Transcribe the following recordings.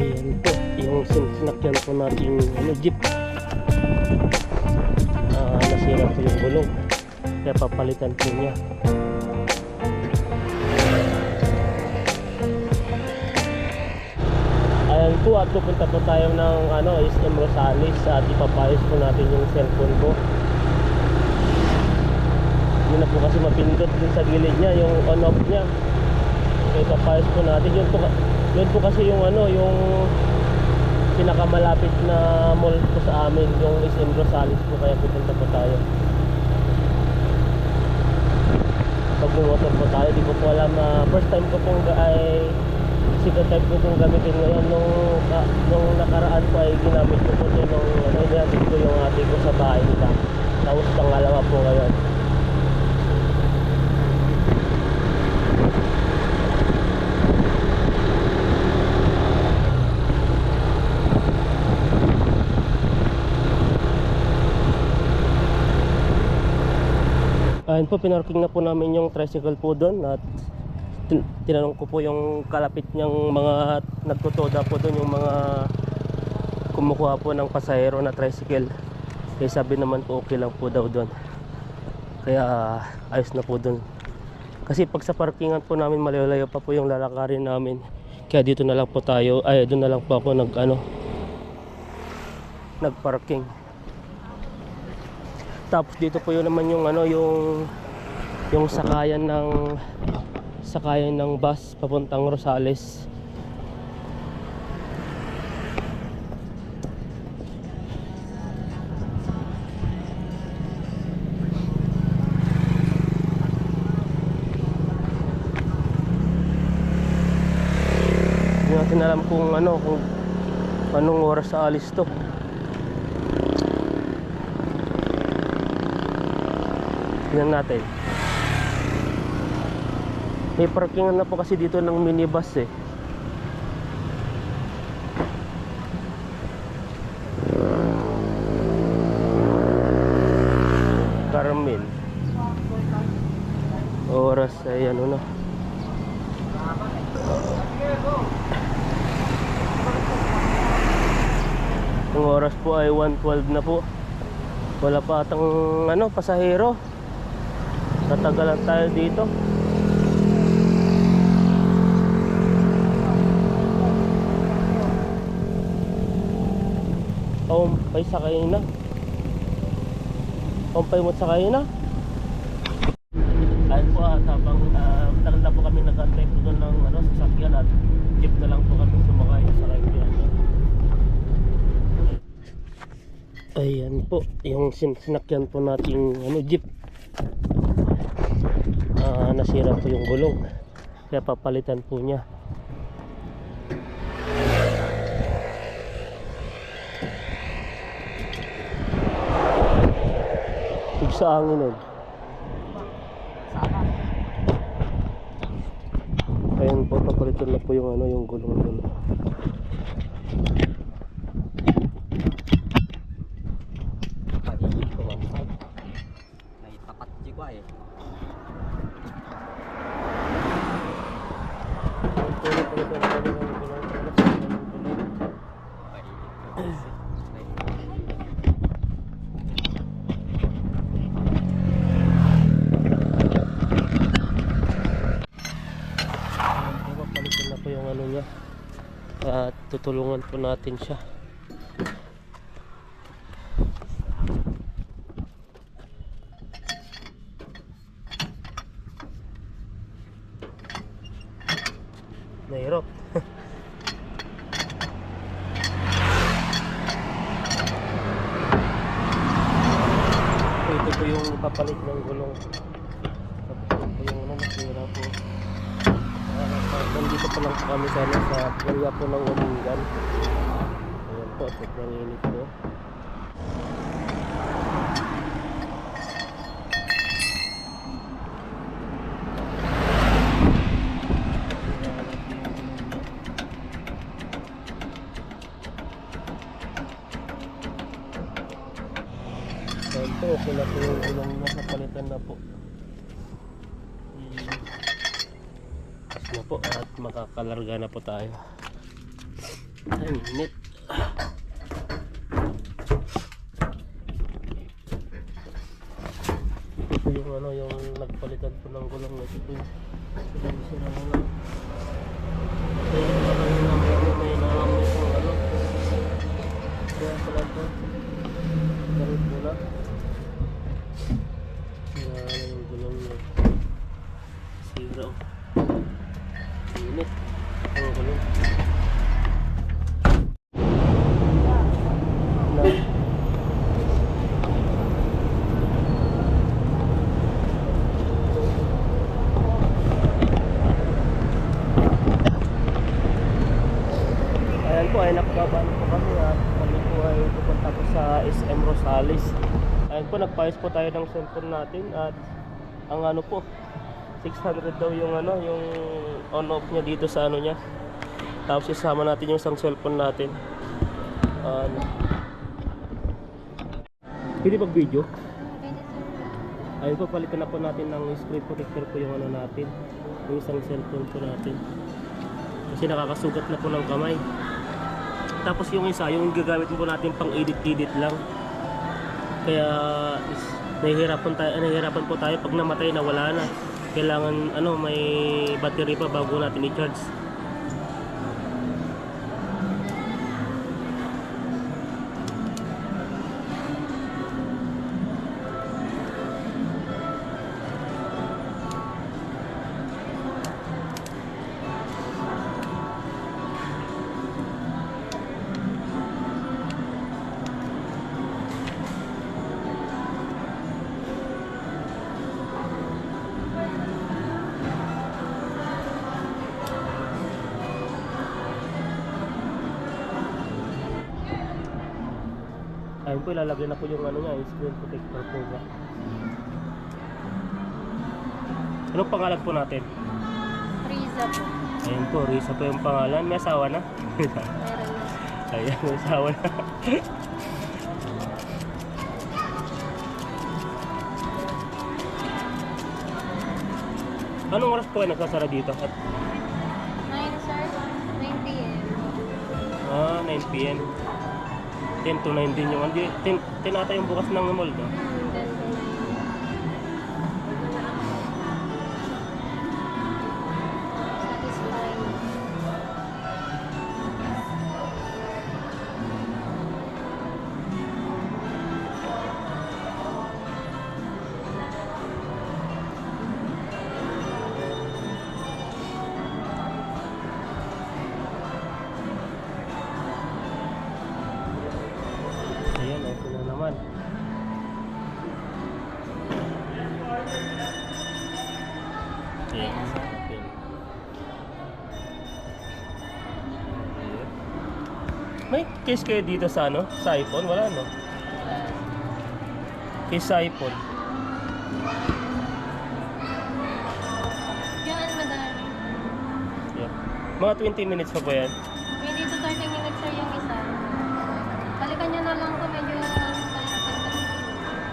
Ayan po, yung sin- sinakyan po natin ano, jeep. Ah, nasira po yung gulong. Kaya papalitan po niya. Ayan po at pupunta po tayo ng ano, SM Rosales at ipapayos po natin yung cellphone ko. Yun na po kasi mapindot dun sa gilid niya, yung on off niya. Kaya ipapayos po natin. Yun po, yun po kasi yung ano, yung pinakamalapit na mall po sa amin, yung SM Rosales po kaya pupunta po tayo. Pag bumotor po tayo, di ko po alam na first time ko pong ga- ay second time ko pong gamitin ngayon nung, ka, nung nakaraan po ay ginamit ko po ito nung ano, ginamit ko yung ate ko sa bahay nila. Tapos pangalawa po ngayon. Ayun po, pinarking na po namin yung tricycle po doon at tin- tinanong ko po yung kalapit niyang mga nagtutoda po doon yung mga kumukuha po ng pasahero na tricycle. Kaya sabi naman po okay lang po daw doon. Kaya ayos na po doon. Kasi pag sa parkingan po namin malayo pa po yung lalakarin namin. Kaya dito na lang po tayo, ay doon na lang po ako nag ano nagparking. Tapos dito po yun naman yung ano yung yung sakayan ng sakayan ng bus papuntang Rosales. Hindi natin alam kung ano kung anong oras sa alis to. Tingnan natin. May parkingan na po kasi dito ng minibus eh. Carmen. Oras ay ano na. Ang oras po ay 1.12 na po. Wala pa atang ano, pasahero. Tatagalan tayo dito. Paumpay sakay na. Paumpay mo sakay na. Ayun po at habang uh, tagal na po kami nag-antay po doon ng ano, sasakyan at jeep na lang po kami sumakay sa kaibigan. Ayan po, yung sin sinakyan po nating ano, jeep. Ah, nasira po yung gulong. Kaya papalitan po niya. Tig sa angin eh. Ayan po, papalitan na po yung ano, yung gulong doon. Pag-ibig ko ang side. May tapat juga eh. Pwede palitan na yung gulong. Pag-ibig ko. Papalitan na po yung ano niya. At tutulungan po natin siya. Nahirap. So, ito po yung papalit ng gulong. Tapos ito po yung ano, nasira po. Ah, nandito pa lang po kami sana sa area po ng Umingan. Ayan po, sobrang init po. Ayan po, okay na po yung gulong na napalitan na po. Tapos na po tayo. Ay, init. Yung ano, yung nagpalitan po ng gulong na ito. Sinabi sila na lang. Kaya yung ano yung namin ko, may namin ko ano. Kaya pala ito. Garit mo na. Sira na yung gulong niya. Sira oh. Init. Ang gulong. Na. Ayan po ay nakababaan po kami at kami po ay pupunta po sa SM Rosales. Ayan po nagpayos po tayo ng cellphone natin at ang ano po 600 daw yung ano yung on off niya dito sa ano niya. Tapos isama natin yung isang cellphone natin. Ano. Pwede pag video? Ayun po, palitan na po natin ng screen protector po yung ano natin. Yung isang cellphone po natin. Kasi nakakasugat na po ng kamay. Tapos yung isa, yung gagamit po natin pang edit-edit lang. Kaya is, nahihirapan tayo, nahihirapan po tayo pag namatay na wala na. Kailangan ano may battery pa bago natin i-charge. Ilalagay na po yung ano niya, yung screen protector po ba. Anong pangalan po natin? Frieza po. Ayun po, Risa po yung pangalan. May asawa na? Meron na. Ayan, may asawa na. Anong oras po kayo nagsasara dito? At, 9 sir, 9 p.m. ah, 9 p.m. 10 to 9 din yung, hindi, 10, 10 ata yung bukas ng mall, no? May case kayo dito sa ano? Sa iPhone? Wala no? Case sa iPhone. Yan, madami. Yeah. Mga 20 minutes pa po yan. May dito 30 minutes sir yung isa. Balikan nyo na lang kung medyo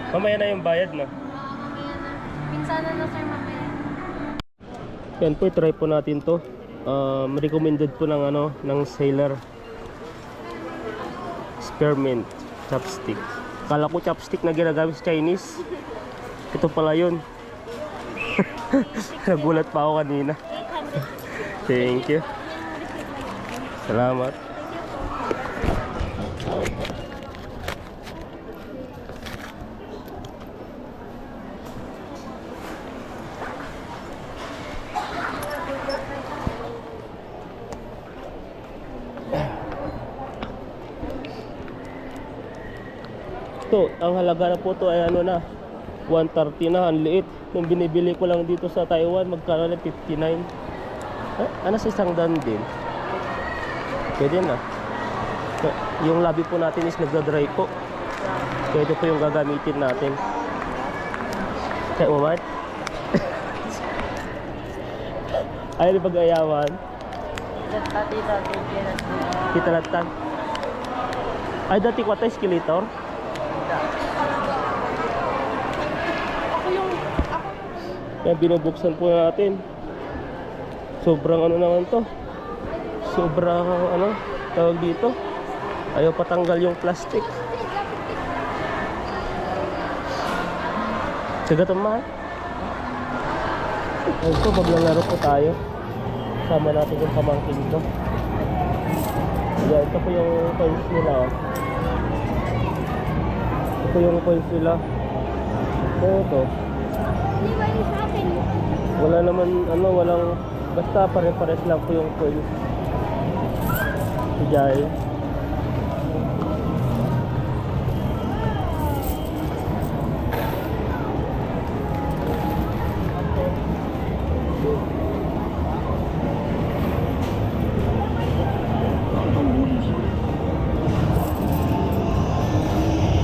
Mamaya na yung bayad na. Oo, mamaya na. Minsan na na sir mamaya. Yan po, try po natin to. Um, recommended po ng ano, ng sailor. Spearmint chopstick. Kala ko chopstick na ginagamit sa Chinese. Ito pala yun. Nagulat pa ako kanina. Thank you. Salamat. Ito, ang halaga na po to ay ano na, 130 na, ang liit. Nung binibili ko lang dito sa Taiwan, magkano na 59. Eh, ano sa isang dan din? Pwede na. Yung labi po natin is nagda-dry po. Kaya ito po yung gagamitin natin. Kaya umat. Ayaw ni pag-ayawan. Kita latan. Ay, dati ko tayo Yan, binubuksan po natin. Sobrang ano naman to. sobrang ano, tawag dito. Ayaw patanggal yung plastic. Kagataman. Ayun po, maglalaro po tayo. Sama natin yung pamangkin ko. Ayan, ito po yung coins nila. oh. Ito po yung coins nila. Ito, ito. Di ba yung sa akin? Wala naman, ano, walang, basta pare-pares lang po yung. Si Jai.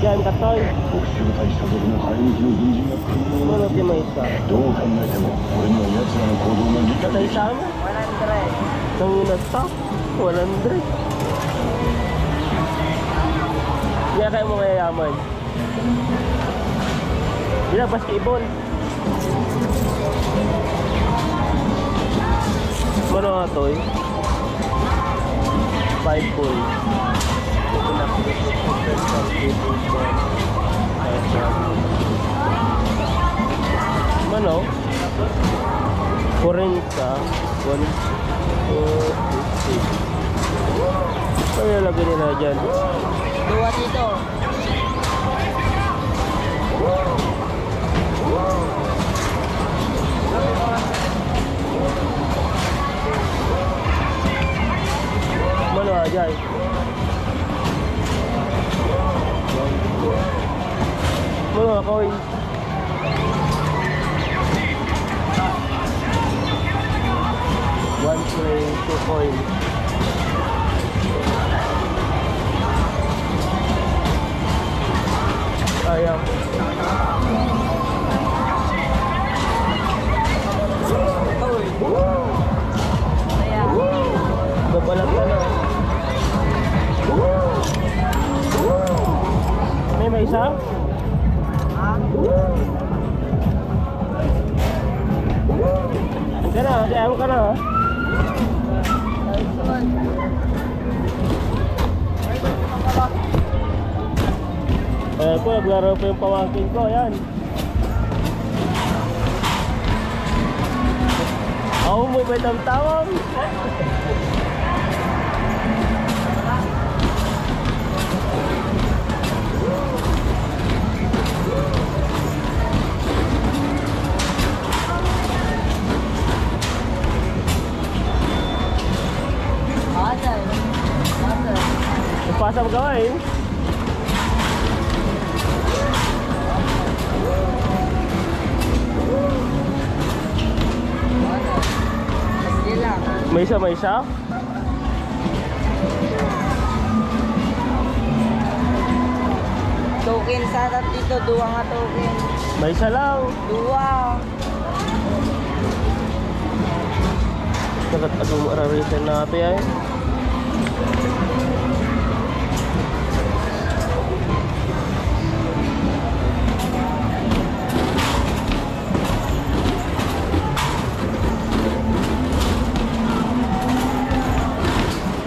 Yan, katoy. kasama. 100. Nangina top, 100. Kaya kayo mo kayayaman. Yan, basketball. Ano nga to eh? Five ball. Ano? Ano? 40 1 2 Ano lagay nila dyan? Dua dito. Mano nga dyan? Mano nga coin? Coin, two coin. Sayang. Babalat ka na. May may isa? Hindi na, ayaw ka na ha. Eh po, naglaro po yung pamangkin ko, ayan. Ako mo ba? Ada. Ada. Ipasa mo gawin. May isa, may isa. Token sa dito. Dua nga token. May isa lang. Dua. Dapat ako mararisan natin ay. Hindi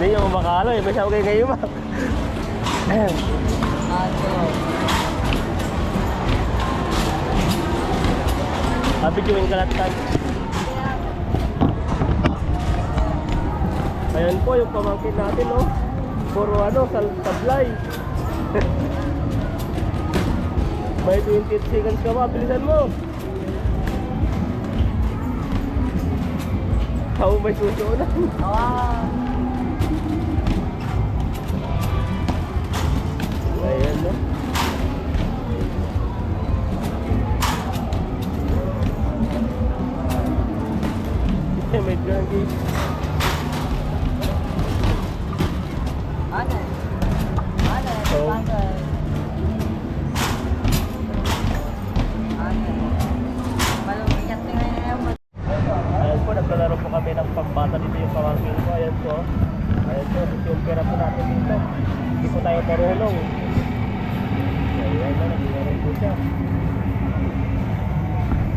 yung makalo eh. Basta kayo ngayon ba? Ano? Happy Jewin Kalatan. Ayan po yung pamangkin natin, no? Puro ano, sal sablay. May 28 seconds ka pa, bilisan mo. Ako may susunan. Ah.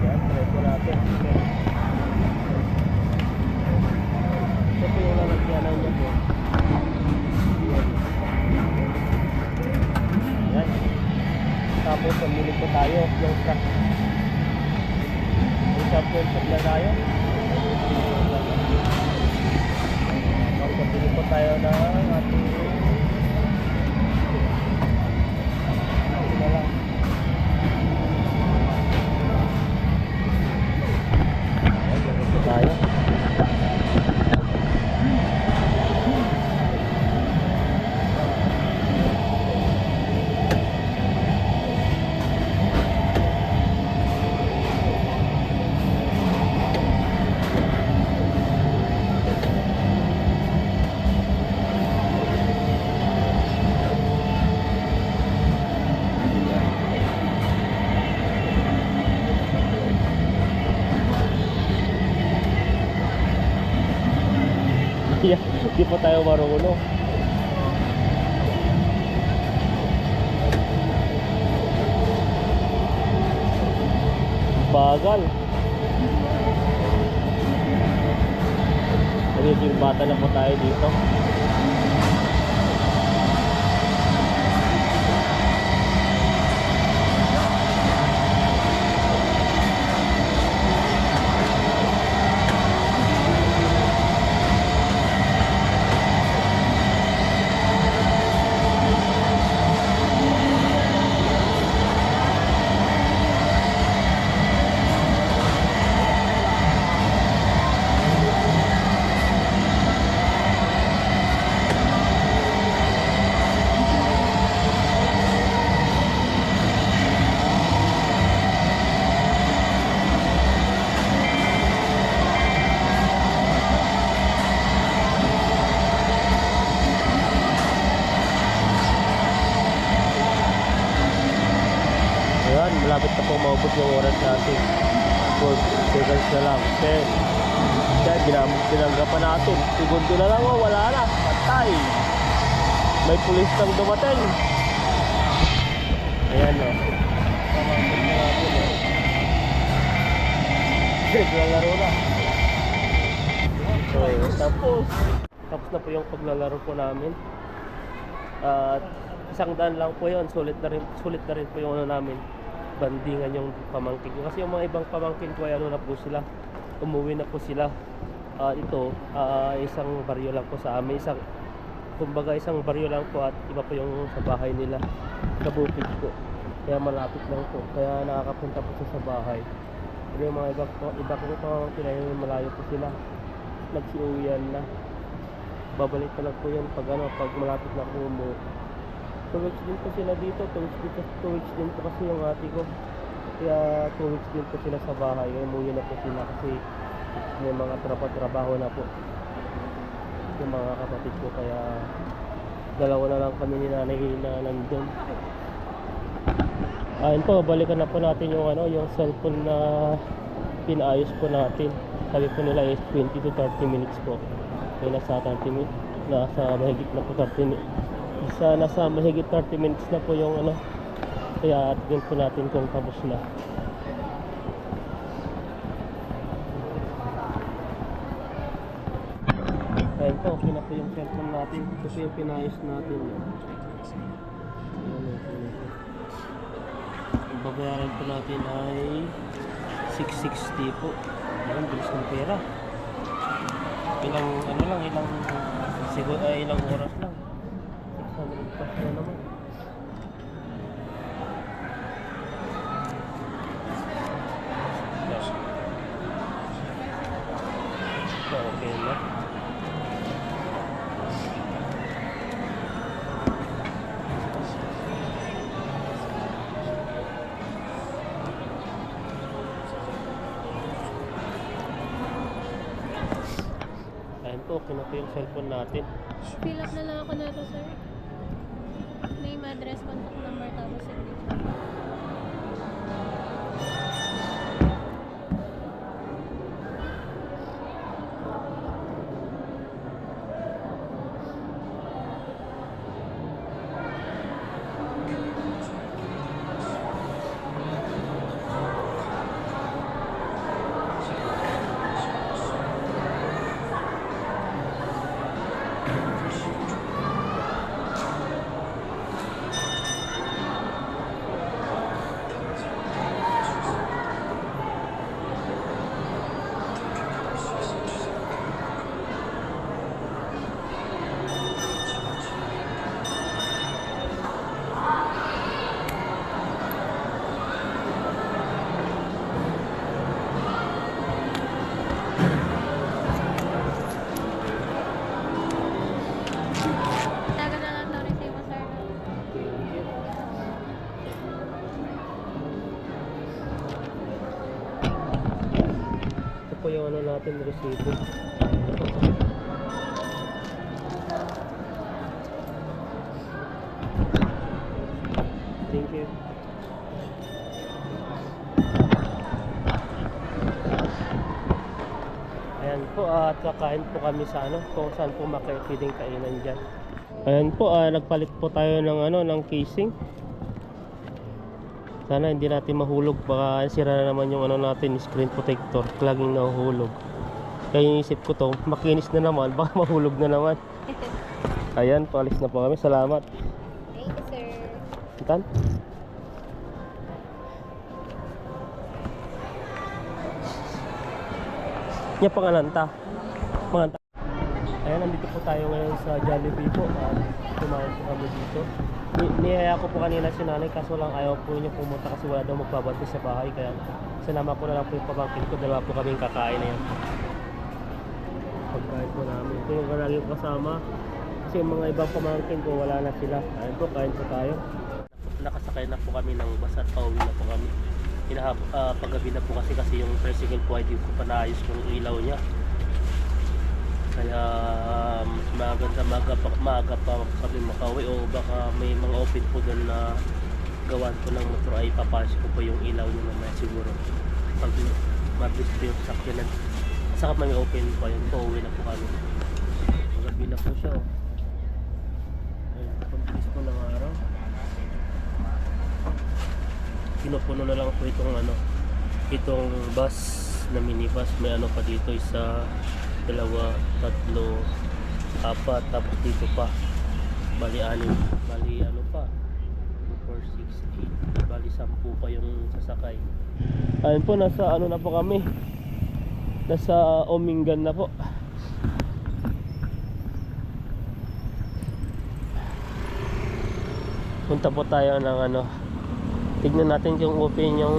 Ayan, try po natin. Ito po yung lalagyanan niya po. Yan. Yan. Tapos pamili po tayo yung truck. Yung truck po pagla tayo. Tapos pamili po tayo ng ating. Ayan, tayo. Nang dumating. Ayan, natin, oh. Naglalaro na. So, tapos. Tapos na po yung paglalaro po namin. At isang daan lang po yun. Sulit na rin, sulit na rin po yung ano namin. Bandingan yung pamangkin. Kasi yung mga ibang pamangkin ko ay ano na po sila. Umuwi na po sila. Ah, ito, ah, isang baryo lang po sa amin. Isang, kumbaga isang baryo lang po at iba po yung sa bahay nila. Sa bukid po. Kaya malapit lang po. Kaya nakakapunta po sa bahay. Pero yung mga iba, iba ko pamangkin ay malayo po sila. Nagsiuwian na babalik na lang po yan pag ano, pag malapit na po mo. Two weeks din po sila dito, two weeks, dito, two weeks din po kasi yung ate ko. Kaya two weeks din po sila sa bahay, umuwi na po sila kasi may mga trabaho na po. Yung mga kapatid ko, kaya dalawa na lang kami ni nanay na nandun. Ayun po, balikan na po natin yung ano, yung cellphone na pinaayos po natin. Sabi po nila is 20 to 30 minutes po. Kaya nasa 30 minutes, nasa mahigit na po 30 minutes. Isa nasa mahigit 30 minutes na po yung ano. Kaya tingnan po natin kung tapos na. Ayun po, okay na po yung cellphone natin. Kasi yung pinayos natin. Ang babayaran po natin ay 660 po. Ayan, bilis ng pera. Ilang, ano lang, ilang, siguro, ay ilang oras Na po yung cellphone natin. Fill up na lang ako na to, sir. Name, address, contact number, tapos signature. Natin resibo. Thank you. Ayan po, at kakain po kami sa ano, kung saan po makikiling kainan dyan. Ayan po, ah, nagpalit po tayo ng ano, ng casing. Sana hindi natin mahulog, baka sira na naman yung ano natin, screen protector, laging nahuhulog. Kaya yung isip ko to, makinis na naman, baka mahulog na naman. Ayan, paalis na po kami, salamat. Thank you, sir. Tan? Nya pangalanta. Pangalanta. Ayan, nandito po tayo ngayon sa Jollibee po. At kumain po kami dito. Ni- Niyaya ko po kanina si nanay kaso lang ayaw po niya pumunta kasi wala daw magbabantay sa bahay. Kaya sinama ko na lang po yung pamangkin ko. Dalawa po kaming kakain na yan. Po namin. Ito yung lagi ko kasama. Kasi yung mga ibang pamangkin ko wala na sila. Ayun po, kain po tayo nakasakay na po kami ng bus at pauwi na po kami. Inahab, ah, paggabi na po kasi kasi yung tricycle po ay di ko pa naayos yung ilaw niya. Kaya um, maganda maga pa, maaga pa kami makauwi o baka may mga open po doon na gawan ko ng motor ay papasok ko po yung ilaw niya mamaya siguro. Pag mabilis po yung sakyanan. Saka may open pa yun. Po, uwi na po kami. Paggabi na po siya oh. Ayun, pagbilis po ng araw. Pinupuno na lang po itong ano itong bus na minibus. May ano pa dito isa dalawa tatlo apat. Tapos dito pa bali anim bali ano pa 2, 4, 6, 8 bali 10 pa yung sasakay. Ayun po nasa ano na po kami nasa Omingan na po. Punta po tayo ng ano. Tignan natin kung open yung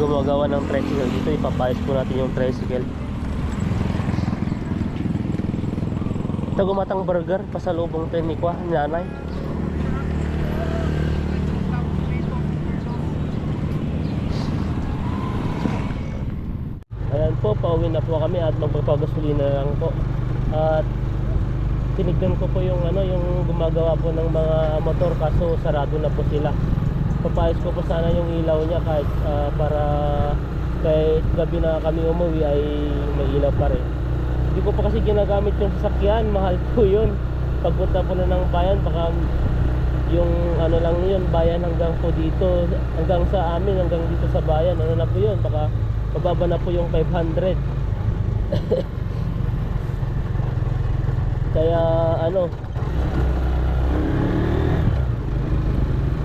gumagawa ng tricycle. Dito ipapayos po natin yung tricycle. Tagumatang burger pasalubong din ni Kwa nanay ayan po pauwi na po kami at magpapagasolina na lang po. At tinignan ko po yung ano yung gumagawa po ng mga motor kaso sarado na po sila. Papayos ko po sana yung ilaw niya kahit ah, para kahit gabi na kami umuwi ay may ilaw pa rin. Hindi ko pa kasi ginagamit yung sasakyan mahal po yun. Pagpunta po na ng bayan baka yung ano lang yun bayan hanggang po dito hanggang sa amin hanggang dito sa bayan ano na po yun baka mababa na po yung 500 kaya ano?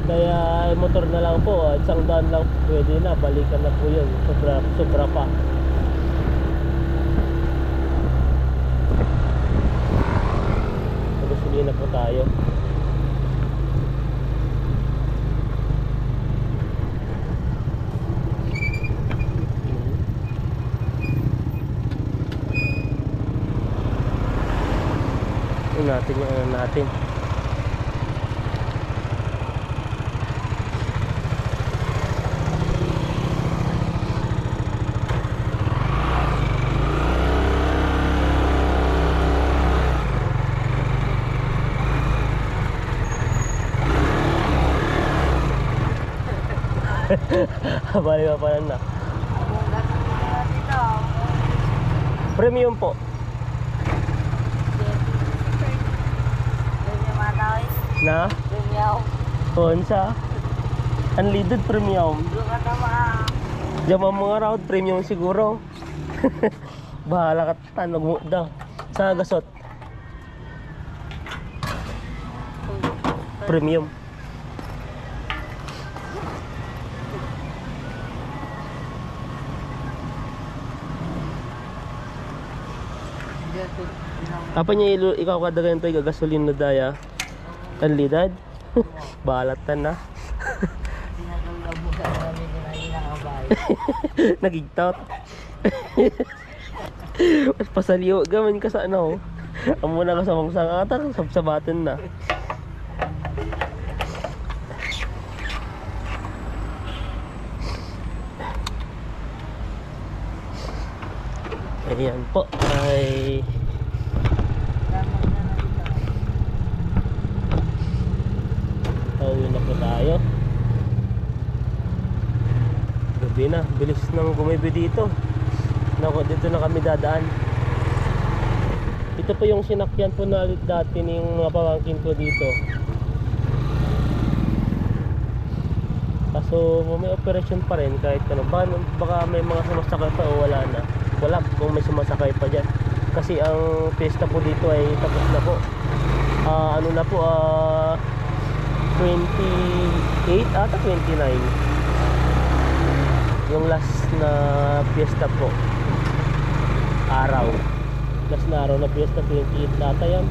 Kaya ay motor na lang po. Isang daan lang pwede na. Balikan na po yun. Sobra, sobra pa Magasolina po tayo Tingnan natin yung ano natin Bali pa pala na. Premium po. premium matawis, Na? premium. Honsa. Unleaded premium. Diyan mga round premium siguro. Bahala ka tanog mo daw. Sa gasot. Premium. Apa niya ikaw kada ganito gagasolin na daya? Unleaded? Balatan na. Nagigtot. Mas pasaliw gaman ka sa ano. Amo na ka sa mga sangatar, sabsabatin na. Ayan po ay Lamang na na dito. pauwi na po tayo. Gabi na, bilis nang gumibi dito. Nako, dito na kami dadaan. Ito po yung sinakyan po na dati ng mga pamangkin ko dito. Kaso may operation pa rin kahit ano. Baka, baka may mga sumasakay pa o wala na. Wala kung may sumasakay pa dyan. Kasi ang pista po dito ay tapos na po. Ah, ano na po, ah 28 ata 29 yung last na fiesta po. Araw. Last na araw na fiesta 28 ata yan.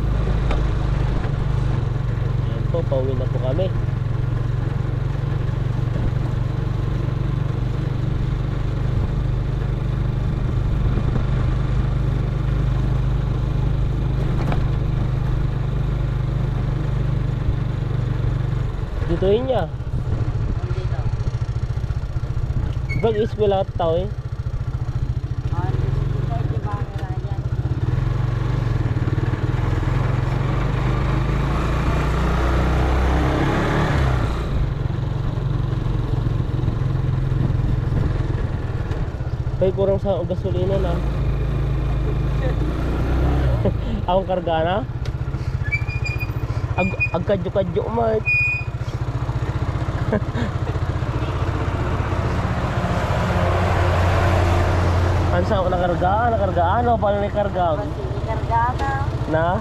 Yan po pauwi na po kami dituin niya. Bag is wala tao eh? Kaya kurang sa gasolina na. Akong karga na. Ag agkadyo-kadyo mat. Ano sa ako nakarga? Nakarga ano? Paano nakarga? Kasi ikargana. Na?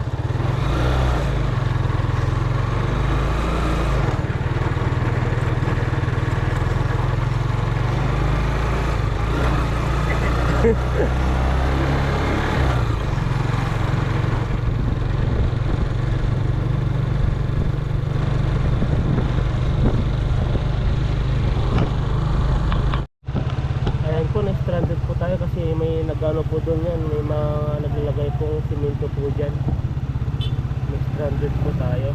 Ayan po, na-stranded po tayo kasi may nagano po doon yan. May mga naglalagay pong simento po dyan. Na-stranded po tayo.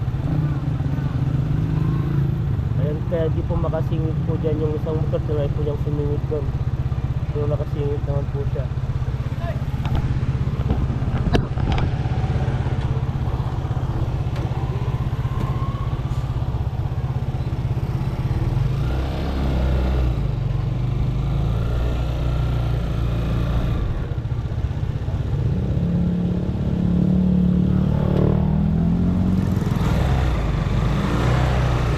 Ayan, kaya di po makasingit po dyan yung isang motor. Tinry po niyang sumingit doon. Pero nakasingit naman po siya.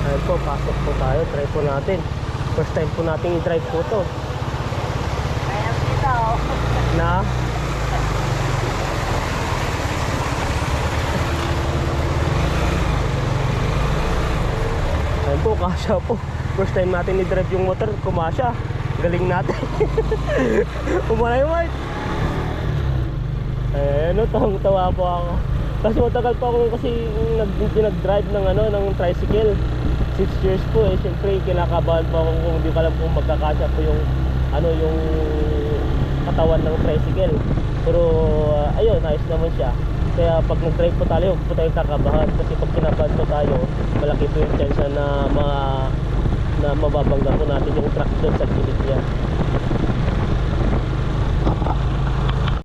Ayan po, pasok po tayo. Try po natin. First time po natin i-drive po to. Kaya dito. Na? Ayan po, kasya po. First time natin i-drive yung motor, kumasya. Galing natin. Umalay mo. Eh, ano, tawang tawa po ako. Kasi matagal pa ako kasi nag, nag-drive ng ano, ng tricycle. 6 years po eh. Siyempre, kinakabahan pa ako kung hindi ko alam kung magkakasya po yung ano, yung katawan ng tricycle. Pero uh, ayun, ayos naman siya. Kaya pag nag-drive po tayo, po tayong kakabahan kasi pag kinabahan po tayo, malaki po yung chance na ma na mababangga po natin yung traction sa gilid niya.